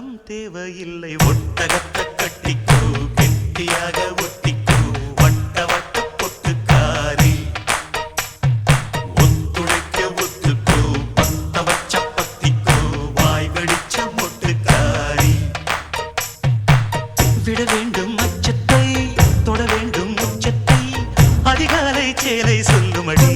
ஒட்டகம் தேவையில்லை. ஒட்டகத்தை கட்டிக்கோ கெட்டியாக ஒட்டிக்கோ வட்ட வட்ட பொட்டுக்காரி. ஒத்துழைக்க ஒத்துக்கோ பத்த வச்ச பத்திக்கோ வாய் வெடிச்ச மொட்டுக்காரி. விட வேண்டும் அச்சத்தை தொட வேண்டும் உச்சத்தை அதிகாலை சேலை சொல்லுமடி.